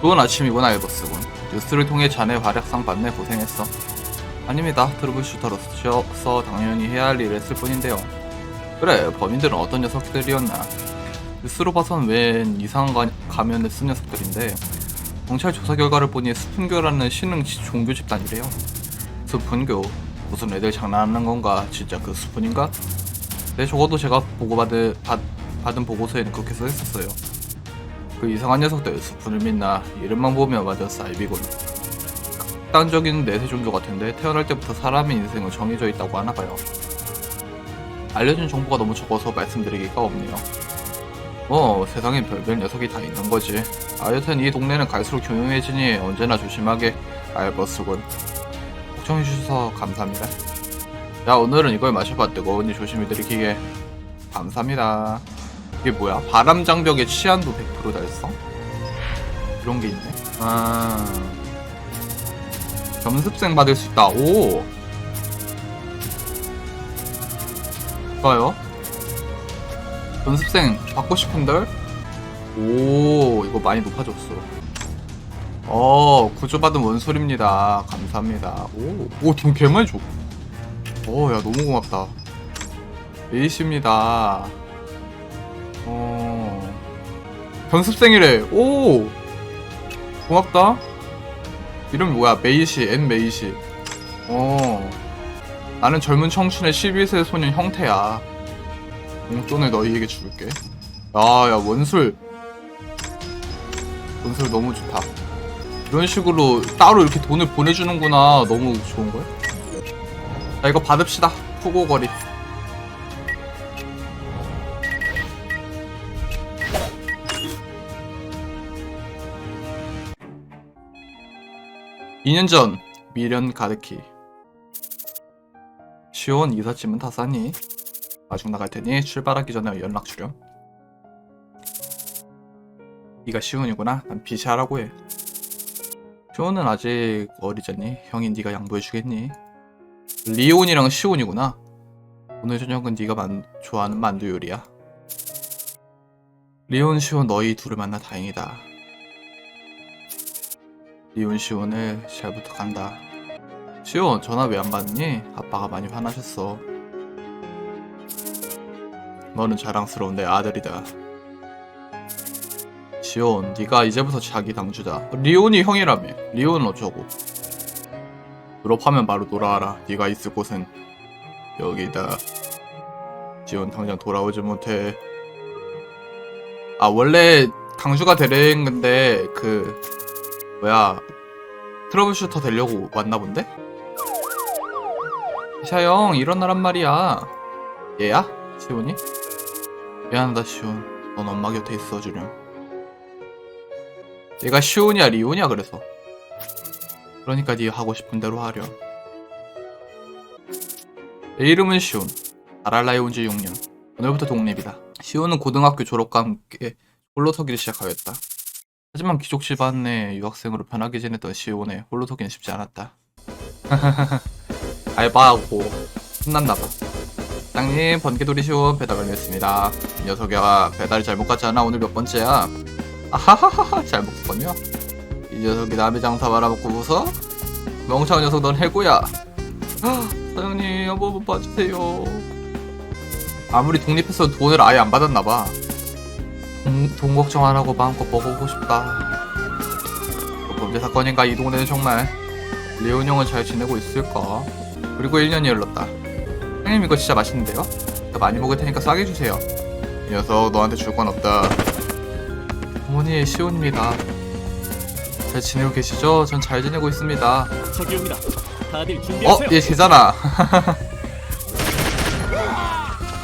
좋은 아침이구나 에버스군 뉴스를 통해 자네 활약상 받네 고생했어. 아닙니다. 트러블슈터로서 당연히 해야 할 일을 했을 뿐인데요. 그래 범인들은 어떤 녀석들이었나? 뉴스로 봐선 웬 이상한 가, 가면을 쓴 녀석들인데 경찰 조사 결과를 보니 스푼교라는 신흥 지- 종교 집단이래요. 스푼교 무슨 애들 장난하는 건가? 진짜 그 스푼인가? 네 적어도 제가 보고받은 받, 받은 보고서에는 그렇게 써있었어요 그 이상한 녀석들 스푼을 믿나? 이름만 보면 완전 사이비군. 극단적인 내세 종교 같은데 태어날 때부터 사람의 인생은 정해져 있다고 하나봐요. 알려준 정보가 너무 적어서 말씀드리기가 없네요. 뭐 세상에 별별 녀석이 다 있는 거지. 아 여튼 이 동네는 갈수록 조용해지니 언제나 조심하게. 알버스군. 걱정해주셔서 감사합니다. 야 오늘은 이걸 마셔봐 뜨거우니 조심히 들이키게. 감사합니다 이게 뭐야? 바람 장벽의 치안도 100% 달성? 이런 게 있네. 아. 점습생 받을 수 있다. 오! 좋아요. 연습생 받고 싶은들? 오 이거 많이 높아졌어. 어 구조받은 원소리입니다. 감사합니다. 오 오 돈 개많이 줘 오 야 너무 고맙다. 에이씨입니다 연습생이래 오 고맙다 이름이 뭐야 메이시 앤 메이시 어 나는 젊은 청춘의 12세 소년 형태야 용돈을 너희에게 줄게. 아, 야, 원술. 원술 너무 좋다. 이런 식으로 따로 이렇게 돈을 보내주는구나. 너무 좋은걸? 자, 이거 받읍시다. 푸고거리. (2년) 전 미련 가득히 시온 이삿짐은 다 쌌니? 마중 나갈 테니 출발하기 전에 연락 주렴. 네가 시온이구나. 난 비시하라고 해. 시온은 아직 어리잖니. 형이 네가 양보해 주겠니? 리온이랑 시온이구나. 오늘 저녁은 네가 만, 좋아하는 만두 요리야. 리온 시온 너희 둘을 만나 다행이다. 리온 시온을 잘 부탁한다. 시온 전화 왜 안 받니? 아빠가 많이 화나셨어. 너는 자랑스러운 내 아들이다. 지온, 네가 이제부터 자기 당주다. 리온이 형이라며. 리온은 어쩌고? 졸업하면 바로 돌아와라. 네가 있을 곳은 여기다. 지온 당장 돌아오지 못해. 아 원래 당주가 되는 건데 그 뭐야? 트러블 슈터 되려고 왔나 본데? 샤영 일어나란 말이야. 얘야? 시온이? 미안하다 시온 넌 엄마 곁에 있어주렴. 얘가 시온이야 리온이야 그래서. 그러니까 네 하고 싶은 대로 하렴. 내 이름은 시온. 아랄라에 온 지 6년. 오늘부터 독립이다. 시온은 고등학교 졸업과 함께 홀로 서기를 시작하였다 하지만 귀족 집안의 유학생으로 편하게 지냈던 시온에 홀로 서기는 쉽지 않았다. 알바하고 신났나봐. 사장님 번개돌이 시온 배달 완료했습니다. 이 녀석이야 배달이 잘못 갔잖아. 오늘 몇 번째야? 아하하하 잘못 갔군요. 이 녀석이 남의 장사 말아먹고 웃어? 멍청한 녀석 넌 해고야. 아, 사장님 한 번만 봐주세요. 아무리 독립해서 돈을 아예 안 받았나봐 돈, 돈 걱정 안 하고 마음껏 먹어보고 싶다 뭐 범죄 사건인가 이 동네는 정말 레온 형은 잘 지내고 있을까 그리고 1년이 흘렀다 형님 이거 진짜 맛있는데요? 더 많이 먹을 테니까 싸게 주세요. 이 녀석 너한테 줄 건 없다. 어머니 시온입니다. 잘 지내고 계시죠? 전 잘 지내고 있습니다. 저기 옵니다. 다들 어? 준비하세요. 얘 쟤잖아.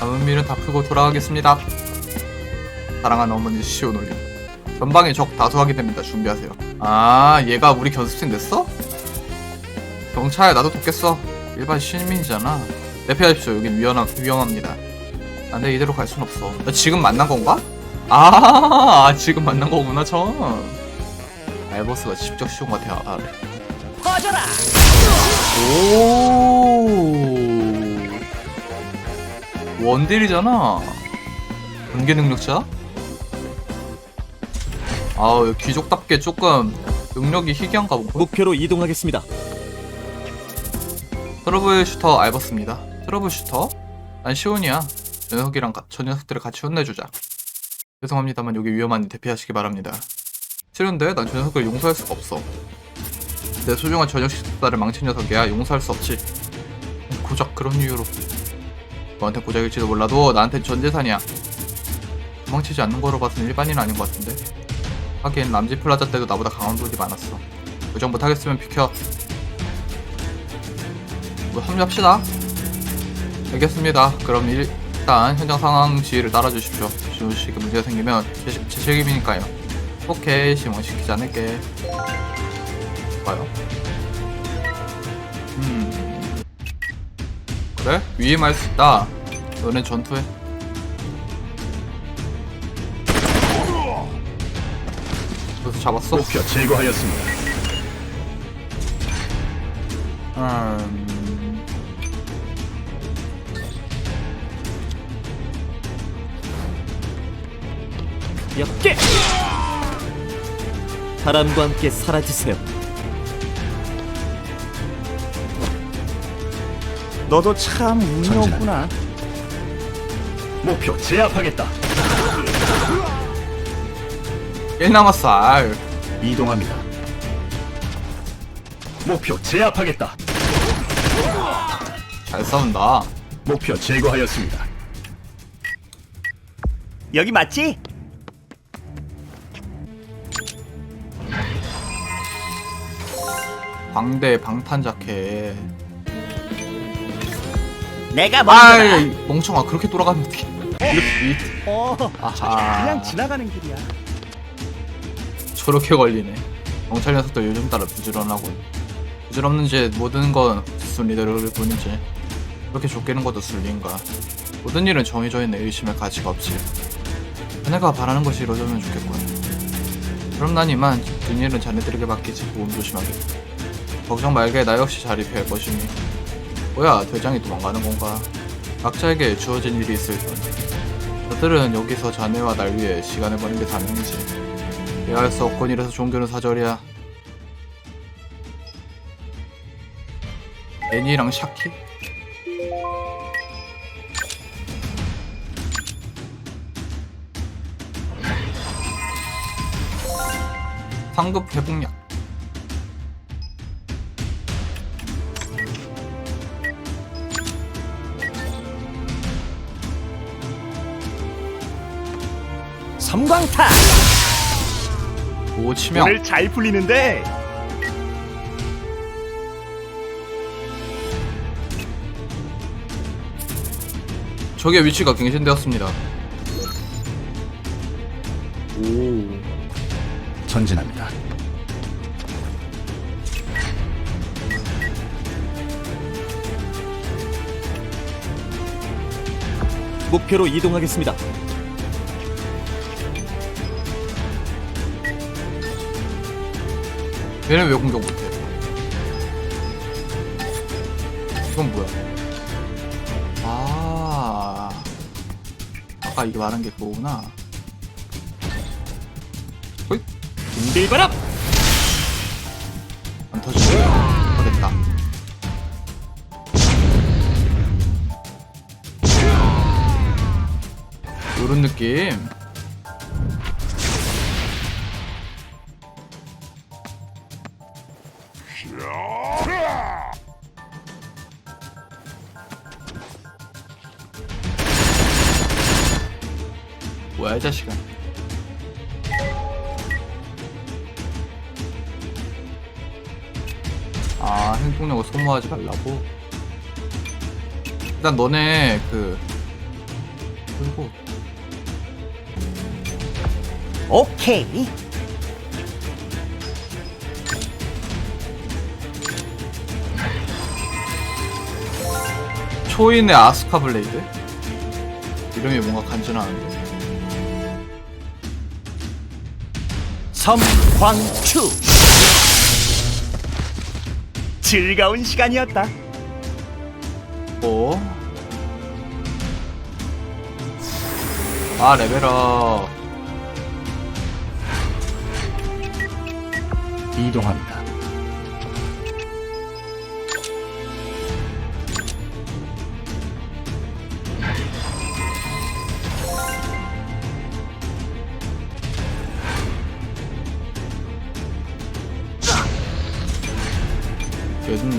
남은 밀은 다 풀고 돌아가겠습니다. 사랑하는 어머니 시온 올림. 전방에 적 다수 확인됩니다. 준비하세요. 아 얘가 우리 견습생 됐어? 경찰 나도 돕겠어. 일반 시민이잖아. 대피하십시오. 여긴 위험함, 위험합니다. 안 돼 이대로 갈 순 없어. 나 지금 만난 건가? 아, 아, 지금 만난 거구나 전. 알버스가 직접 시온 것 같아. 아, 퍼져라. 오 원딜이잖아. 번개 능력자? 아우 귀족답게 조금 능력이 희귀한가 본거 목표로 이동하겠습니다. 트러블 슈터 알버스입니다. 트러블 슈터? 난 시온이야. 저 녀석이랑 가- 저 녀석들을 같이 혼내주자. 죄송합니다만 여기 위험하니 대피하시기 바랍니다. 싫은데? 난 저 녀석을 용서할 수가 없어. 내 소중한 저녁 식사를 망친 녀석이야. 용서할 수 없지. 고작 그런 이유로. 너한테 고작일지도 몰라도 나한텐 전 재산이야. 도망치지 않는 거로 봐선 일반인 아닌 것 같은데 하긴 람지 플라자 때도 나보다 강한 분이 많았어. 고정 못하겠으면 비켜. 뭐 합류합시다. 알겠습니다. 그럼 일단 현장 상황 지휘를 따라주십시오. 주식에 문제가 생기면 제, 제 책임이니까요? 오케이 심원시키지 않을게. 봐요. 음. 그래? 위임할 수 있다. 너네 전투해 그래서 잡았어? 목표 제거하였습니다. 음... 몇 개! 바람과 함께 사라지세요. 너도 참 운이 없구나. 목표 제압하겠다. 1 남았어 아유. 이동합니다. 목표 제압하겠다. 잘 싸운다 목표 제거하였습니다. 여기 맞지? 광대 방탄 자켓 내가. 아이 멍청아 그렇게 돌아가면 어떡해 이렇게 어, 아하 그냥 지나가는 길이야. 저렇게 걸리네. 경찰 녀석들 요즘 따라 부지런하고. 부질없는지 모든 건 순리대로 를 뿐이지. 그렇게 쫓기는 것도 순리인가? 모든 일은 정해져 있는 의심의 가치가 없지. 자네가 바라는 것이 이루어지면 좋겠군. 그럼 난 이만 뒷일은 자네들에게 맡기지. 몸 조심하게. 걱정 말게. 나 역시 자리 피할 것이니. 뭐야 대장이 도망가는 건가? 각자에게 주어진 일이 있을 뿐. 저들은 여기서 자네와 날 위해 시간을 버는 게 사명이지 대할 수 이래서 종교는 사절이야. 애니랑 샤키? 상급 회복약. 섬광타. 오 치명. 오늘 잘 풀리는데. 적의 위치가 갱신되었습니다. 전진합니다. 목표로 이동하겠습니다. 얘는 왜 공격 못해? 이건 뭐야? 아, 아까 이게 말한 게 그거구나. 호잇, 빌바람! 안 터지네. 어, 됐다. 요런 느낌. 뭐야 이 자식아. 아 행동력을 소모하지 말라고? 일단 너네 그 그리고. 오케이. 초인의 아스카 블레이드? 이름이 뭔가 간지나는데 섬광추 즐거운 시간이었다. 오. 아 레벨업 이동합니다.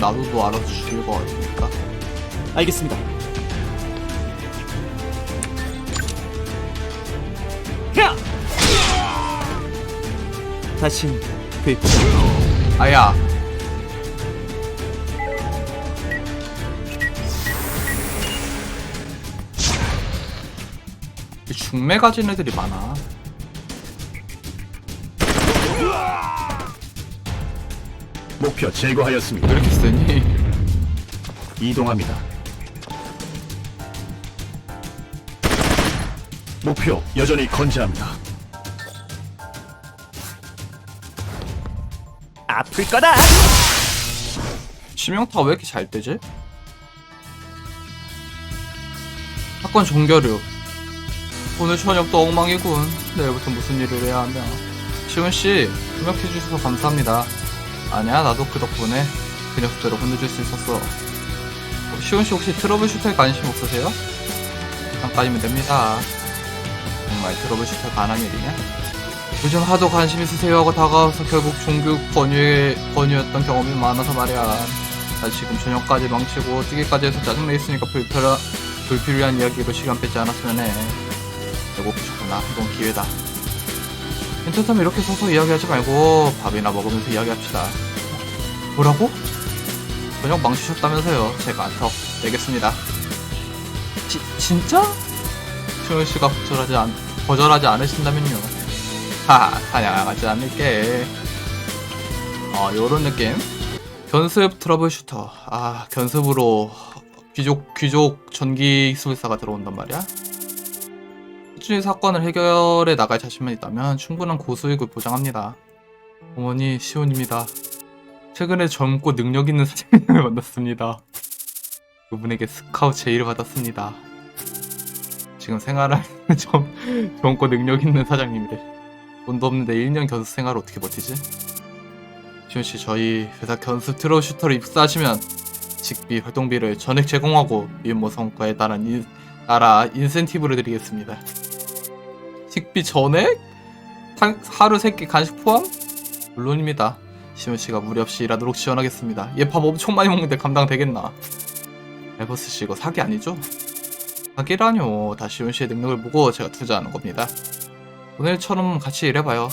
나도 알아서 죽일 것 같으니까. 알겠습니다. 야! 다신 뵙지 않 아야. 이 중매 가진 애들이 많아. 목표 제거하였습니다. 왜 이렇게 세니? 이동합니다. 목표 여전히 건재합니다. 아플 거다. 치명타가 왜 이렇게 잘 뜨지? 사건 종결유. 오늘 저녁도 엉망이군. 내일부터 무슨 일을 해야 하며. 시훈씨, 협력해주셔서 감사합니다. 아니야, 나도 그 덕분에 그 녀석대로 혼내줄 수 있었어. 어, 시훈씨 혹시 트러블 슈터에 관심 없으세요? 잠깐이면 됩니다. 정말 트러블 슈터가 안한 일이냐? 요즘 하도 관심 있으세요 하고 다가와서 결국 종교 권유의 권유였던 경험이 많아서 말이야. 나 지금 저녁까지 망치고 뛰기까지 해서 짜증내 있으니까 불필요, 불필요한 이야기로 시간 뺏지 않았으면 해. 배고프셨구나. 이건 기회다. 괜찮다면 이렇게 서서 이야기하지 말고 밥이나 먹으면서 이야기합시다. 뭐라고? 저녁 망치셨다면서요. 제가 더 내겠습니다. 지, 진짜? 시원 씨가 거절하지 않, 거절하지 않으신다면요. 하하, 사냥하지 않을게. 어, 요런 느낌. 견습 트러블 슈터. 아, 견습으로 귀족, 귀족 전기 기술사가 들어온단 말이야. 수준의 사건을 해결해 나갈 자신만 있다면 충분한 고수익을 보장합니다. 어머니, 시온입니다. 최근에 젊고 능력 있는 사장님을 만났습니다. 그분에게 스카우트 제의를 받았습니다. 지금 생활하는 좀 젊고 능력 있는 사장님이래. 돈도 없는데 1년 견습 생활을 어떻게 버티지? 시훈 씨, 저희 회사 견습 트러 슈터를 입사하시면 직비 활동비를 전액 제공하고 미모 성과에 따른 인, 따라 인센티브를 드리겠습니다. 식비 전액? 한- 하루 세끼 간식 포함? 물론입니다. 시훈 씨가 무리 없이 일하도록 지원하겠습니다. 얘 밥 엄청 많이 먹는데 감당 되겠나? 에버스 씨 이거 사기 아니죠? 사기라뇨. 다 시훈 씨의 능력을 보고 제가 투자하는 겁니다. 오늘처럼 같이 일해봐요.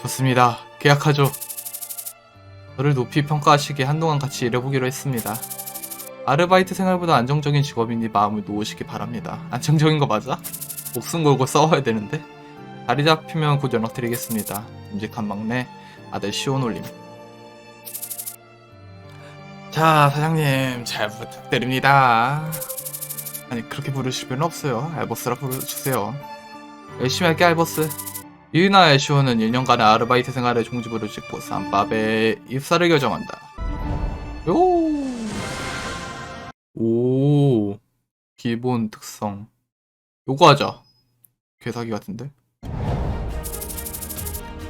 좋습니다. 계약하죠. 저를 높이 평가하시기에 한동안 같이 일해보기로 했습니다. 아르바이트 생활보다 안정적인 직업이니 마음을 놓으시기 바랍니다. 안정적인 거 맞아? 목숨 걸고 싸워야 되는데? 자리 잡히면 곧 연락드리겠습니다. 듬직한 막내 아들 시온 올림. 자 사장님 잘 부탁드립니다. 아니 그렇게 부르실 필요는 없어요. 알버스라 부르주세요. 열심히 할게 알버스. 이은하 애쉬오는 1년간의 아르바이트 생활을 종지부를 찍고 쌈밥에 입사를 결정한다. 요. 오. 기본 특성. 요거 하자. 개사기 같은데.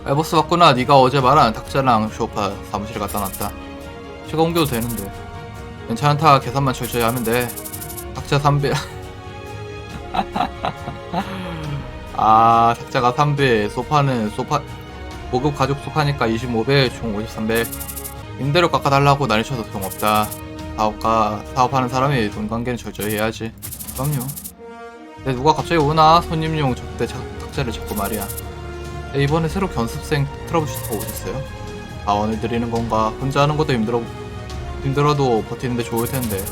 알버스 맞구나. 네가 어제 말한 탁자랑 쇼파 사무실에 갖다 놨다. 제가 옮겨도 되는데. 괜찮다. 계산만 철저히 하면 돼. 탁자 3배. 아, 탁자가 3배, 소파는 소파, 고급 가죽 소파니까 25배, 총 53배. 임대료 깎아달라고 난리쳐도 소용없다. 사업가, 사업하는 사람이 돈 관계는 철저히 해야지. 그럼요. 근데 누가 갑자기 오나? 손님용 자- 탁자를 잡고 말이야. 네, 이번에 새로 견습생 트러블슈터가 오셨어요. 자원을 드리는 건가? 혼자 하는 것도 힘들어, 힘들어도 버티는데 좋을 텐데.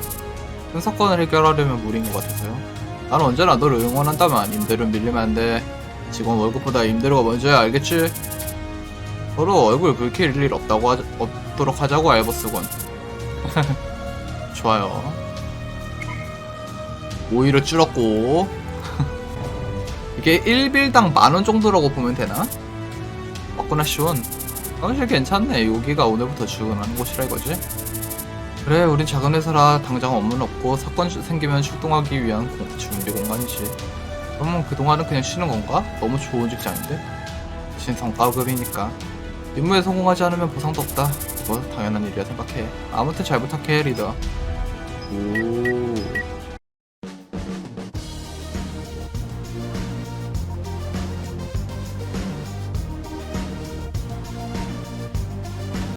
큰 사건을 해결하려면 무리인 것 같아서요. 나는 언제나 너를 응원한다만 임대료 밀리면 안 돼. 직원 월급보다 임대료가 먼저야 알겠지? 서로 얼굴 붉힐 일 없다고 하, 없도록 하자고 알버스군. 좋아요. 오히려 줄었고 이게 1빌당 만원 정도라고 보면 되나? 맞구나 시원. 사실 괜찮네. 여기가 오늘부터 출근하는 곳이라 이거지. 그래 우린 작은 회사라 당장 업무는 없고 사건 주- 생기면 출동하기 위한 공- 준비 공간이지 그러면 그동안은 그냥 쉬는 건가? 너무 좋은 직장인데? 신성과급이니까 임무에 성공하지 않으면 보상도 없다 뭐 당연한 일이야 생각해 아무튼 잘 부탁해 리더 오